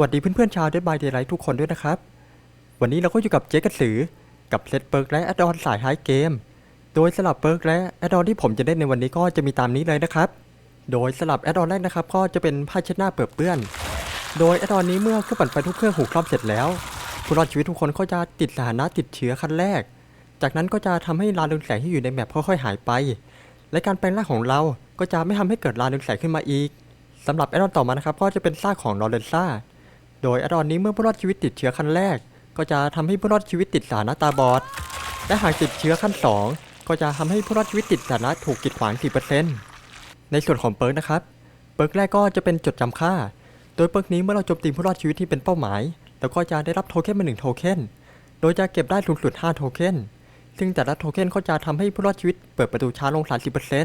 วัสดีเพื่อนๆชาวเดบายเด y ไ i ท์ทุกคนด้วยนะครับ วันนี้เราก็อยู่กับเจ๊กระสือ กับเซตเปิร์กและแอดออนสายท้ายเกม โดยสลับเปิร์กและแอดออนที่ผมจะเล่นในวันนี้ก็จะมีตามนี้เลยนะครับ โดยสลับแอดออนแรกนะครับ ก็จะเป็นผ้าเช็ดหน้าเปื้อนเปื้อน โดยแอดออนนี้เมื่อเครื่องปั่นไฟทุกเครื่องหูครอบเสร็จแล้วผู้รอดชีวิตทุกคนก็จะติดสถานะติดเชื้อขั้นแรก จากนั้นก็จะทำให้ลาเรืองแสงที่อยู่ในแมปค่อยๆหายไป และการแปลงร่างของเราก็จะไม่ทำให้เกิดลาเรืองแสงขึ้นมาอีกสำหรับแอดออนต่อมานะครับก็จะเป็นซากของลอเรนซ่า โดยแอดออนนี้เมื่อผู้รอดชีวิตติดเชื้อขั้นแรก ก็จะทำให้ผู้รอดชีวิตติดสานะตาบอด และหากติดเชื้อขั้น 2 ก็จะทำให้ผู้รอดชีวิตติดสานะถูกกีดขวาง 4%ในส่วนของเปิร์กนะครับ เปิร์กแรกก็จะเป็นจดจำค่า โดยเปิร์กนี้เมื่อเราโจมตีผู้รอดชีวิตที่เป็นเป้าหมายเราก็จะได้รับโทเค็นมาหนึ่งโทเค็น โดยจะเก็บได้สูงสุด5โทเค็น ซึ่งแต่ละโทเค็นก็จะทำให้ผู้รอดชีวิตเปิดประตูช้าลง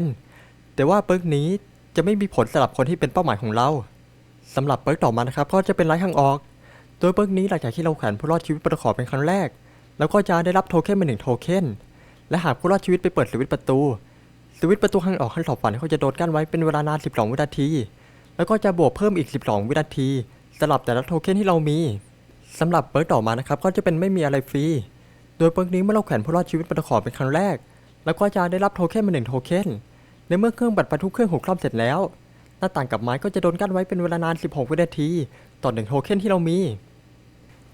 30%แต่ว่าเปิร์กนี้จะไม่มีผลสำหรับคนที่เป็นเป้าหมายของเรา สำหรับเปิร์กต่อมานะครับก็จะเป็นไร้ทางออก โดยเปิร์กนี้หลังจากที่เราแขวนผู้รอดชีวิตประกอบเป็นครั้งแรก แล้วก็จะได้รับโทเค็นมาหนึ่งโทเค็นและหากผู้รอดชีวิตไปเปิดสวิตช์ประตูสวิตช์ประตูทางออกขั้นสองฝันเขาจะโดนกั้นไว้เป็นเวลานาน 12 วินาที แล้วก็จะบวกเพิ่มอีก 12 วินาทีสำหรับแต่ละโทเค็นที่เรามีสำหรับเปิร์กต่อมานะครับก็จะเป็นไม่มีอะไรฟรี โดยเปิร์กนี้เมื่อเราแขวนผู้รอดชีวิตประกอบเป็นครั้งแรก แล้วก็จะได้รับโทเค็นมาหนึ่งโทเค็นในเมื่อเครื่องบัตรประทุกเครื่องหูครอบเสร็จแล้ว น้าต่างกับไม้ก็จะโดนกั้นไว้เป็นเวลานาน 16 วินาที ต่อหนึ่งโทเค็นที่เรามี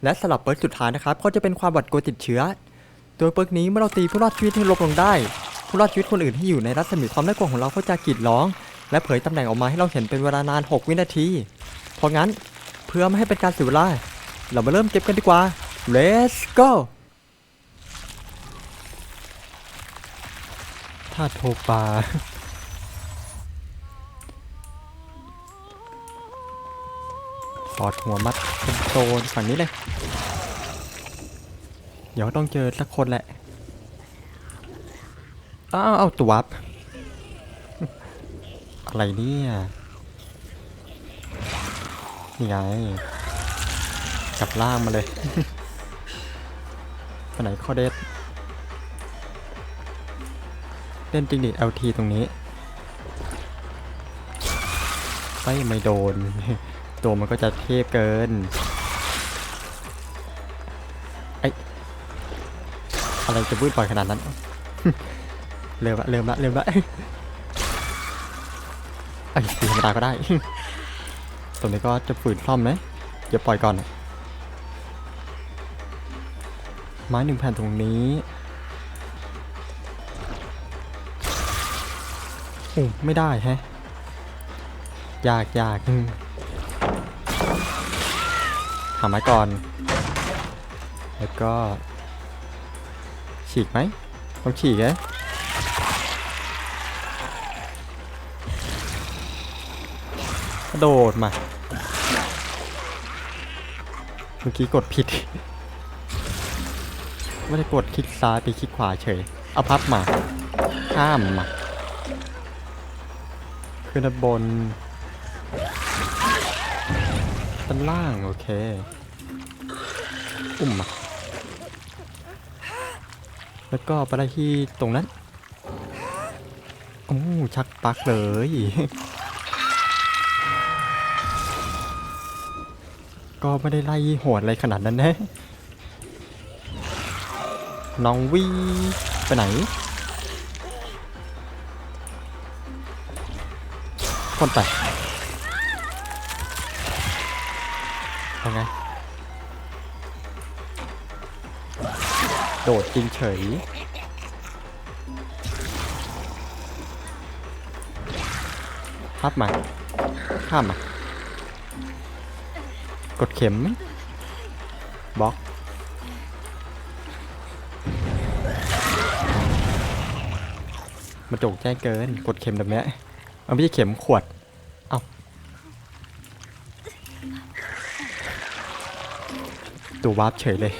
และสลับเปิร์กสุดท้ายนะครับ ก็จะเป็นความหวัดกลัวติดเชื้อ โดยเปิร์กนี้เมื่อเราตีผู้รอดชีวิตให้ลดลงได้ ผู้รอดชีวิตคนอื่นที่อยู่ในรัศมีความน่ากลัวของเราก็จะกรีดร้อง และเผยตำแหน่งออกมาให้เราเห็นเป็นเวลานาน 6 วินาที เพราะงั้นเพื่อไม่ให้เป็นการเสียเวลา เรามาเริ่มเก็บกันดีกว่า let's go ถ้าโทปา ถอดหัวมัดเป็นโซนฝั่งนี้เลย เดี๋ยวต้องเจอสักคนแหละ อ้าวเอาตัวบอะไรเนี่ยนี่ไงกลับล่างมาเลยไปไหนข้อเด็ดเล่นจริงดิ LT ตรงนี้ ไม่ไม่โดน ตัวมันก็จะเทพเกินไออะไรจะบืดบ่อยขนาดนั้น เริ่มละเริ่มละเริ่มละไอ้ยตีธรรมดาก็ได้ตรงนี้ก็จะฝืนซ่อมนะอย่าปล่อยก่อน ไม้หนึ่งแผ่นตรงนี้โอ้ไม่ได้แฮะ ยากยากอืม หาไม้ก่อน แล้วก็ ฉีกไหมต้องฉีกไงกระโดดมา เมื่อกี้กดผิด ไม่ได้กดคลิกซ้ายไปคลิกขวาเฉย เอาพับมา ข้ามมา ขึ้นด้านบน นล่าง โอเค อุ้มมา แล้วก็ไปได้ที่ตรงนั้นโอ้ชักปักเลยก็ไม่ได้ไล่โหดอะไรขนาดนั้นนะ น้องวีไปไหน คนไป เอาไงโดดจริงเฉยพับมาข้ามมากดเข็มบล็อกมันจงแจ้งเกิน กดเข็มแบบนี้มันไม่ใช่เข็มขวด ตัววาร์ปเฉยเลย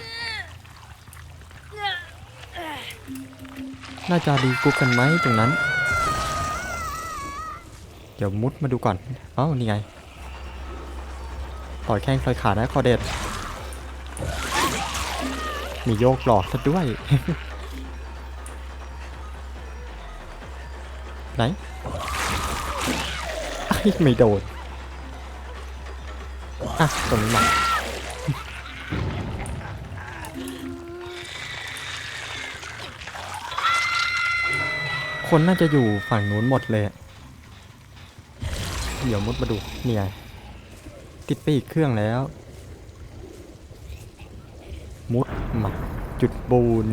น่าจะรีกรุ๊ปกันไหมตรงนั้น เดี๋ยวมุดมาดูก่อน เอ้า นี่ไง ต่อยแข้งต่อยขานะคอเด็ด มีโยกหลอกซะด้วย ไหนไอ้ยไม่โดน อะ ตรงนี้มา คนน่าจะอยู่ฝั่งนู้นหมดเลย เดี๋ยวมุดมาดูเนี่ยติดไปอีกเครื่องแล้ว มุดมาจุดบูน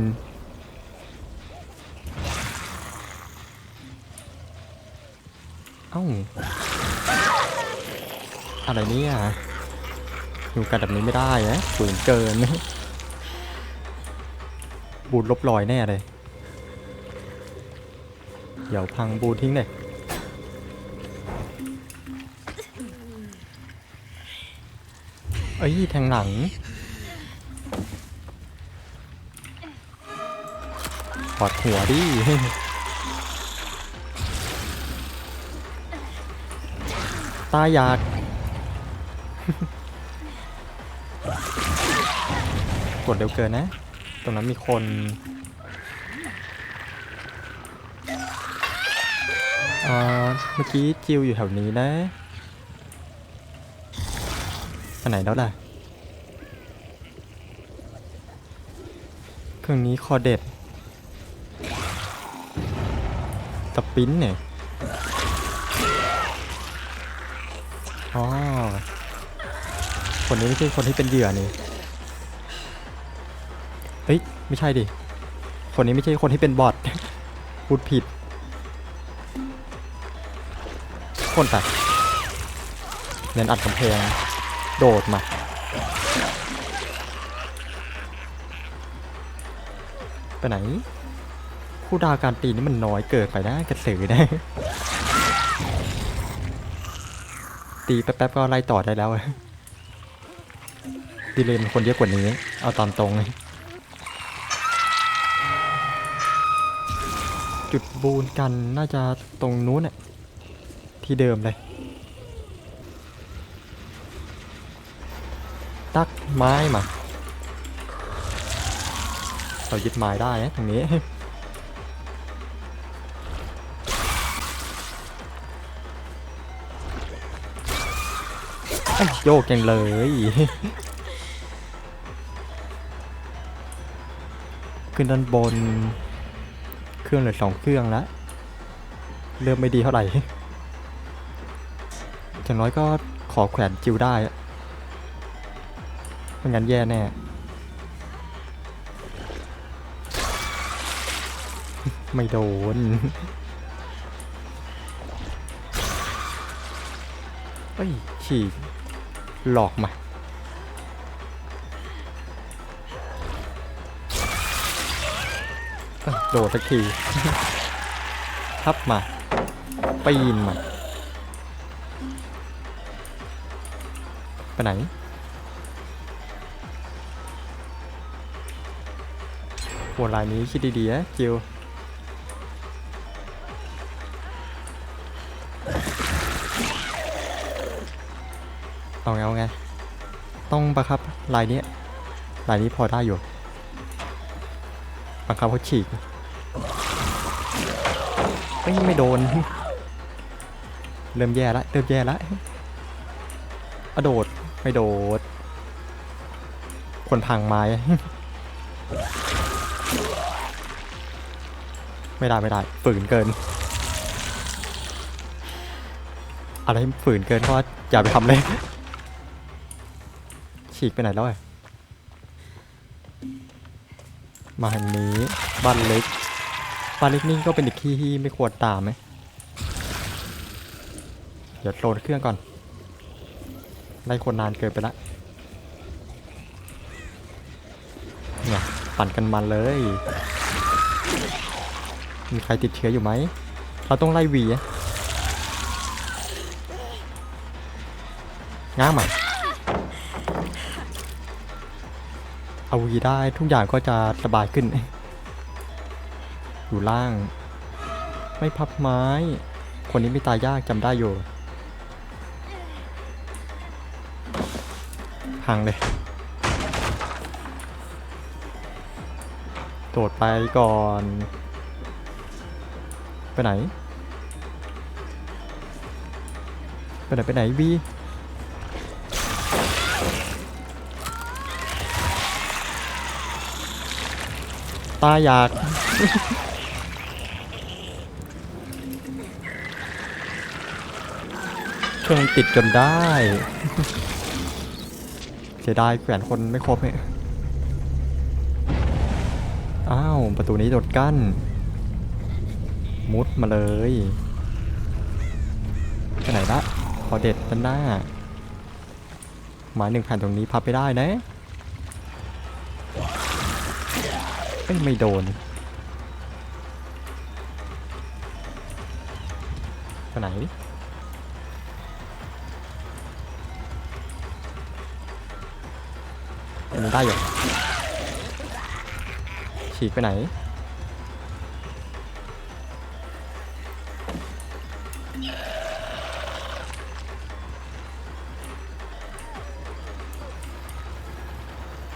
เอ้า อะไรเนี่ยอยู่กันแบบนี้ไม่ได้นะสูงเกินบูนลบรอยแน่เลย เดี๋ยวพังบูทิ้งเลยเอ้ยแทงหลัง ถอดหัวดิตาอยากกดเร็วเกินนะ ตรงนั้นมีคน เมื่อกี้จิวอยู่แถวนี้นะไปไหนแล้วล่ะ เครื่องนี้คอเด็ดสปรินเนี่ยอ๋อคนนี้ไม่ใช่คนที่เป็นเหยื่อนี่ เฮ้ย ไม่ใช่ดิ คนนี้ไม่ใช่คนที่เป็นบอทพูดผิด คนไปเน้นอัดกำแพงโดดมาไปไหนคู่ดาวการตีนี่มันน้อยเกินไปนะกระสือนะตีแป๊บๆก็ไล่ต่อได้แล้วดีเลยมันคนเยอะกว่านี้ เอาตามตรงเลยจุดบูนกันน่าจะตรงนู้นน่ะ ที่เดิมเลย ตักไม้มา เรายึดไม้ได้นะตรงนี้ โยกจังเลยขึ้นด้านบน เครื่องเหลือสองเครื่องแล้ว เริ่มไม่ดีเท่าไหร่ อย่างน้อยก็ขอแขวนจิวได้ไม่งั้นแย่แน่ ไม่โดนเฮ้ยฉีหลอกมาโดดสักที ทับมาปีนมา ไปไหน หัวลายนี้คิดดีๆนะจิวเอาไงเอาไง ต้องบังคับลายนี้ลายนี้พอได้อยู่ บังคับเขาฉีกไม่ไม่โดน เริ่มแย่ละเริ่มแย่ละอะโดด ไม่โดด คนพังไม้ ไม่ได้ไม่ได้ ฝืนเกิน อะไรฝืนเกินก็อย่าไปทำเลย ฉีกไปไหนแล้วไอะมาทางนี้บ้านเล็กบ้านเล็กนี่ก็เป็นอีกที่ที่ไม่ควรตามไหมเดี๋ยวโหลดเครื่องก่อน ไล่คนนานเกินไปละเนี่ยปั่นกันมันเลย มีใครติดเชื้ออยู่ไหม เราต้องไล่วีง้างใหม่เอาวีได้ทุกอย่างก็จะสบายขึ้น อยู่ล่าง ไม่พับไม้ คนนี้ไม่ตายยากจำได้อยู่ พังเลย โดดไปก่อน ไปไหน ไปไหน ไปไหนวีตาอยาก เครื่องติดจนได้ เสียดายแขวนคนไม่ครบเนี่ยอ้าว ประตูนี้โดดกั้น มุดมาเลยไปไหนละขอเด็ดด้านหน้าไม้หนึ่งแผ่นตรงนี้พับไปได้นะเอ้ยไม่โดนไปไหนันได้อยู่ฉีกไปไหน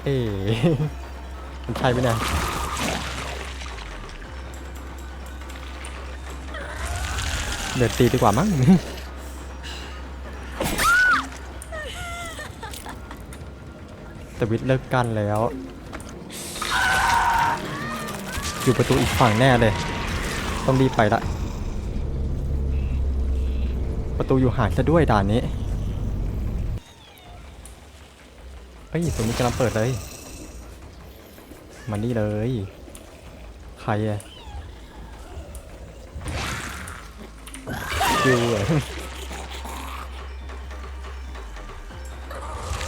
เอ๊มันใช่ไหมเนี่ยเดินตีดีกว่ามั้ง แต่วิทย์เลิกกันแล้ว อยู่ประตูอีกฝั่งแน่เลย ต้องรีบไปละ ประตูอยู่ห่างซะด้วยด่านนี้เฮ้ยตรงนี้กำลังเปิดเลยมานี่เลย ใครอะคิวอะ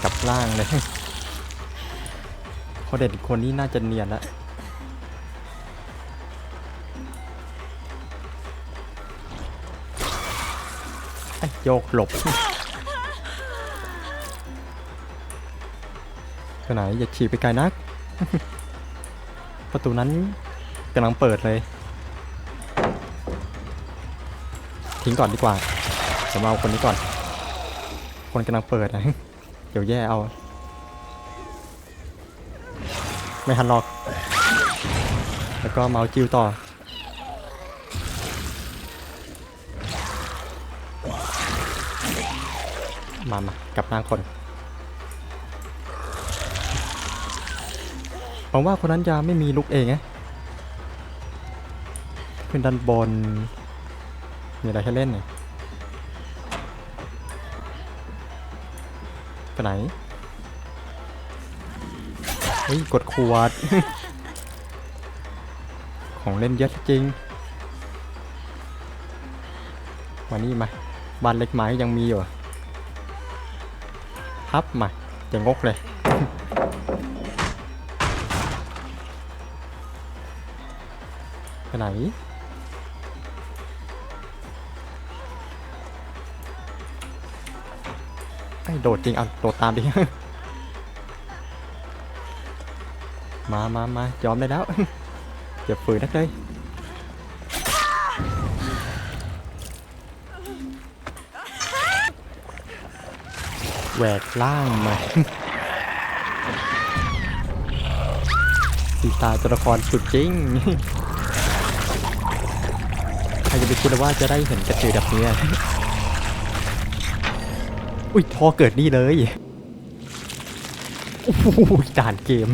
กลับล่างเลย พอเด็ดคนนี้น่าจะเนียนละโยกหลบไปไหนอย่าฉีกไปไกลนัก ประตูนั้นกำลังเปิดเลย ทิ้งก่อนดีกว่าเดี๋ยวมาเอาคนนี้ก่อน คนกำลังเปิดนะ เดี๋ยวแย่เอา ไม่ทันหรอก แล้วก็เมาส์จิวต่อ มามากลับนางคนหวังว่าคนนั้นจะไม่มีลุกเองไงขึ้นด้านบน มีอะไรให้เล่นเนี่ยไปไหน ฮ้ยกดขวด ของเล่นเยอะจริงมานี่มาบ้านเล็กไม้ยังมีอยู่พับมาจะงกเลย ไปไหนไอ้โดดจริงเอาโดดตามดิ มามามายอมได้แล้ว อย่าฝืนนักเลยแหวกล่างมาสีตาตัวละครสุดจริง ใครจะไปคิดว่าจะได้เห็นกระจือแบบนี้อะอุ้ยทอเกิดนี่เลย โอ้โหด่านเกม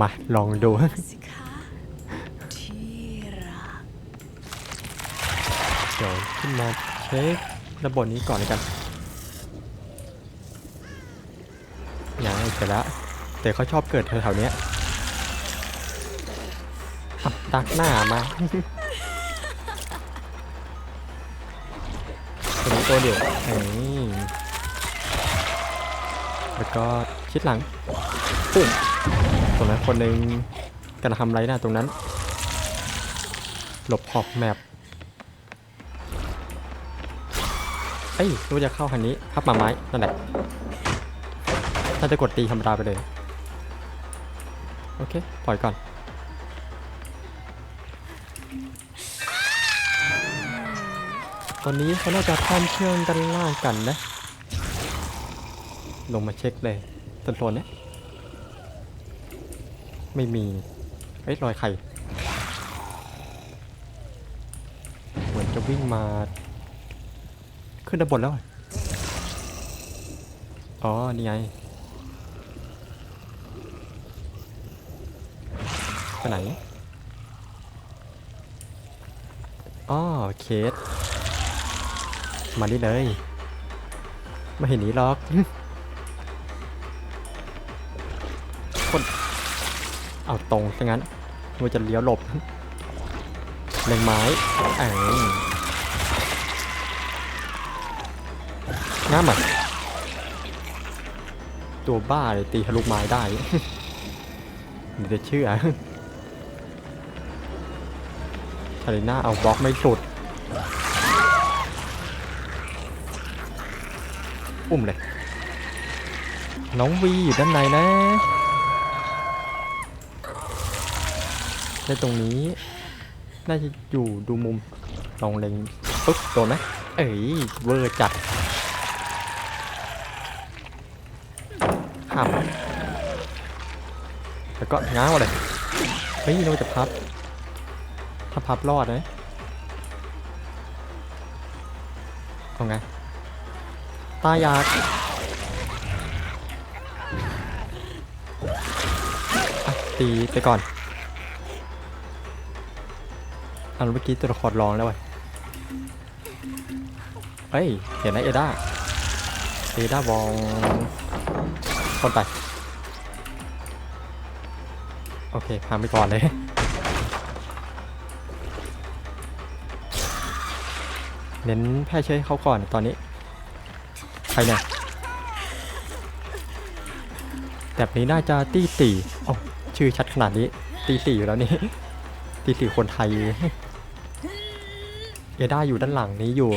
มาลองดูสิคะเดี๋ยวขึ้นมาเช็คระบบนี้ก่อนเลยกันยังไม่เสร็จแล้วแต่เขาชอบเกิดแถวๆนี้ยอะดักหน้ามาตัวนี้ตัวเดียวนี่แล้วก็ชิดหลังปุ้ง ตรงนั้นคนหนึ่งกำลังทำไรนะตรงนั้น หลบขอบแมปเอ้ยรู้จะเข้าคันนี้พับมาไม้นั่นแหละถ้าจะกดตีธรรมดาไปเลย โอเค ปล่อยก่อน ตอนนี้เขาน่าจะท่อมเชื่องด้านล่างกันนะ ลงมาเช็คเลยต้นโซนเนี้ย ไม่มีเอ้ยรอยไข่เหมือนจะวิ่งมา ขึ้นด้านบนแล้วอะอ๋อ นี่ไงไหนอ้อเคส มานี่เลย ไม่เห็นหนีหรอกคน เอาตรงซะงั้นว่าจะเลี้ยวหลบเล็งไม้แอ่างง่ามอ่ตัวบ้าเลยตีทะลุไม้ได้เดี๋ยวจะเชื่อชาลิน่าเอาบล็อกไม่สุด อุ้มเลย น้องวีอยู่ด้านในนะ ในตรงนี้ น่าจะอยู่ดูมุมลองเล็งปึ๊บโดนไหมเอ้ยเวอร์จัดห้ามแล้วก็ง้างมาเลยเฮ้ยเราจะพับ ถ้าพับรอดนะเอาไง ตายากตีไปก่อน อันเมื่อกี้ตัวละครร้องแล้วเว้ยเฮ้ย เห็นไหมเอด้า เอด้าวองคนไป โอเคพาไปก่อนเลยเน้นแพร่เชื้อเขาก่อนตอนนี้ ใครเนี่ยแบบนี้น่าจะตีสี่โอ้ชื่อชัดขนาดนี้ ตีสี่อยู่แล้วนี่ ตีสี่คนไทย เอด้าอยู่ด้านหลังนี้อยู่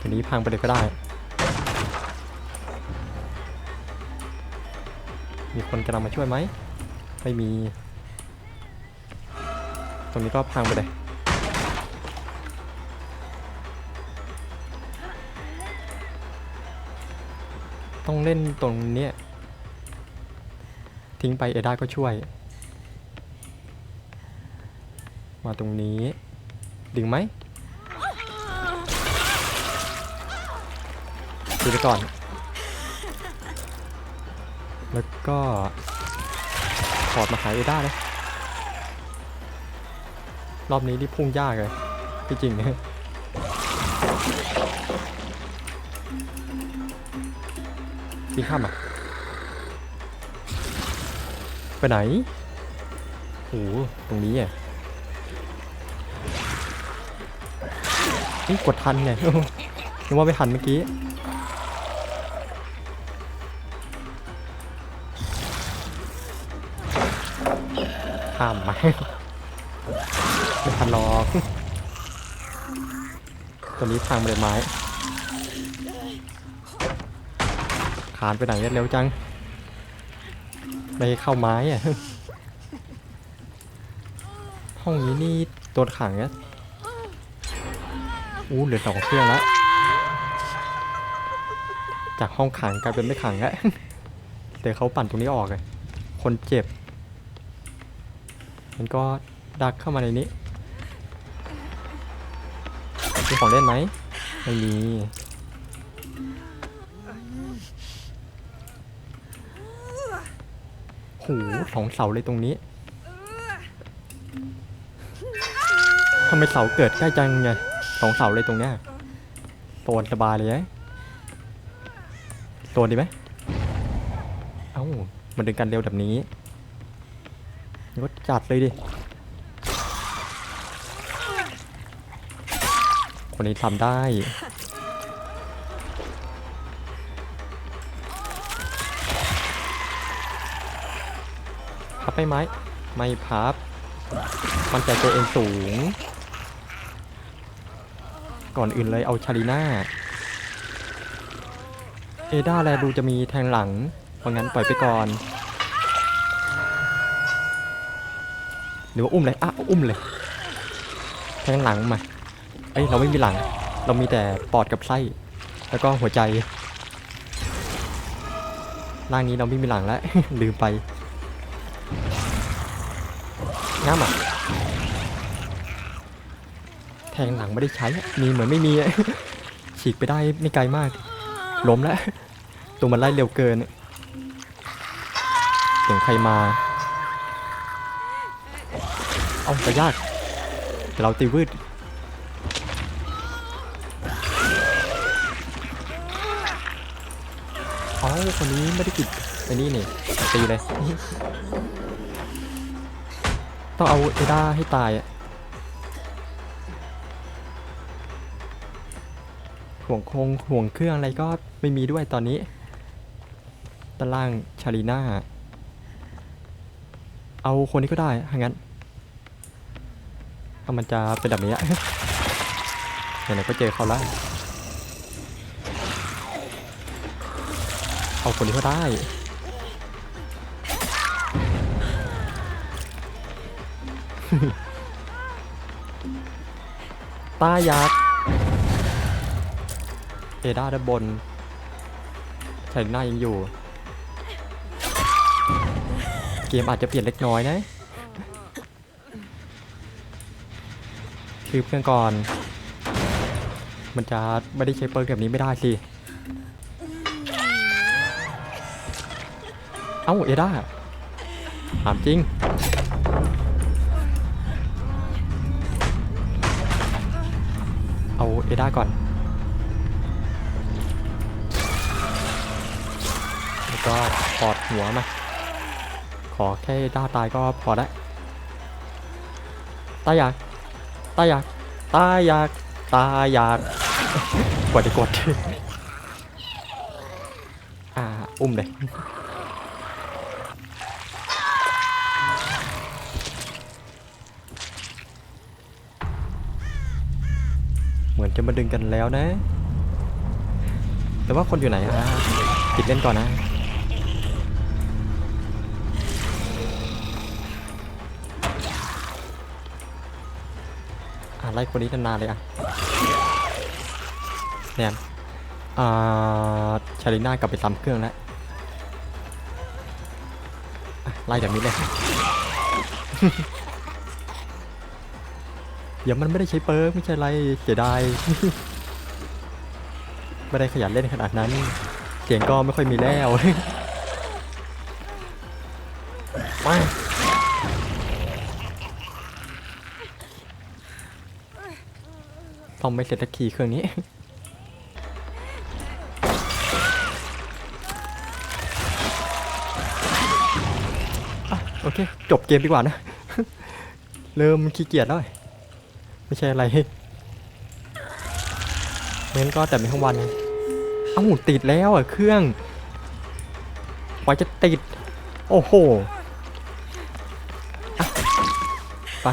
ทีนี้พังไปเลยก็ได้ มีคนกำลังมาช่วยไหม ไม่มี ตรงนี้ก็พังไปเลยต้องเล่นตรงเนี้ยทิ้งไปเอด้าก็ช่วย มาตรงนี้ ดึงไหมดูไปก่อน แล้วก็ถอดมาขายเอด้าเลย รอบนี้นี่พุ่งยากเลยที่จริงเนี่ยปีนข้ามอะ ไปไหน โอ้ตรงนี้อะ นี่กดทันไง นึกว่าไม่ทันเมื่อกี้ ข้ามไมไม่ทันหรอกตัวนี้ทางเลยไม้คานไปไหนเร็วจัง ไม่เข้าไม้อะห้องนี้นี่ตัวขังเนี่ย อู้เหลือสองเครื่องแล้ว จากห้องขังกลายเป็นไม่ขังแล้วเดี๋ยวเขาปั่นตรงนี้ออกเลย คนเจ็บ มันก็ดักเข้ามาในนี้ มีของเล่นไหม ไม่มีโหสองเสาเลยตรงนี้ทำไมเสาเกิดใกล้จังไง สองเสาเลยตรงเนี้ยโซนสบายเลยไงโซนดีไหมเอ้ามันดึงกันเร็วแบบนี้งั้นก็จัดเลยดิ คนนี้ทำได้พับไปไหมไม่พับ มันใจตัวเองสูง ก่อนอื่นเลยเอาชาลีน่า เอด้าแลดูจะมีแทงหลัง เพราะงั้นปล่อยไปก่อน หรือว่าอุ้มเลยอะอุ้มเลย แทงหลังมา เอ้ยเราไม่มีหลัง เรามีแต่ปอดกับไส้ แล้วก็หัวใจ ร่างนี้เราไม่มีหลังแล้วลืมไปง่ามอะ แทงหลังไม่ได้ใช้มีเหมือนไม่มีฉีกไปได้ไม่ไกลมาก ล้มแล้ว ตัวมันไล่เร็วเกินเสียงใครมา เอาไปยากเดี๋ยวเราตีวืดเอคนนี้ไม่ได้กิดไอ้นี่นี่ตีเลย ต้องเอาเอด้าให้ตายอะ ห่วงคงห่วงเครื่องอะไรก็ไม่มีด้วยตอนนี้ด้านล่างชาลีนาเอาคนนี้ก็ได้ถ้างั้นถ้ามันจะเป็นแบบนี้อะไหนๆก็เจอเขาแล้วเอาคนนี้ก็ได้ตายัก เอด้าด้านบนชาลีน่ายังอยู่ เกมอาจจะเปลี่ยนเล็กน้อยนะคือเพื่อนก่อน มันจะไม่ได้ใช้เปิร์กแบบนี้ไม่ได้สิ เอ้าเอด้าถามจริงเอาเอด้าก่อน ก็ปอดหัวมา ขอแค่ด้าตายก็พอแล้วตายอยาก ตายอยาก ตายอยาก ตายอยากกดจะกด อ่า อุ้มเลยเหมือนจะมาดึงกันแล้วนะ แต่ว่าคนอยู่ไหนอะปิดเล่นก่อนนะ ไล่คนนี้นานๆเลยอะเนี่ยอ่าชาลิน่ากลับไปซ้ำเครื่องแล้วไล่แบบนี้เลยเดี๋ยวมันไม่ได้ใช้เปิร์กไม่ใช่ไรเสียดายไม่ได้ขยันเล่นขนาดนั้นเสียงก็ไม่ค่อยมีแล้ว องไม่เสร็จสักทีเครื่องนี้ โอเค จบเกมดีกว่านะ เริ่มขี้เกียจแล้ว ไม่ใช่อะไรงั้นก็แต่ไม่ทั้งวันเอ้าติดแล้วอะเครื่องกว่าจะติด โอ้โห ไป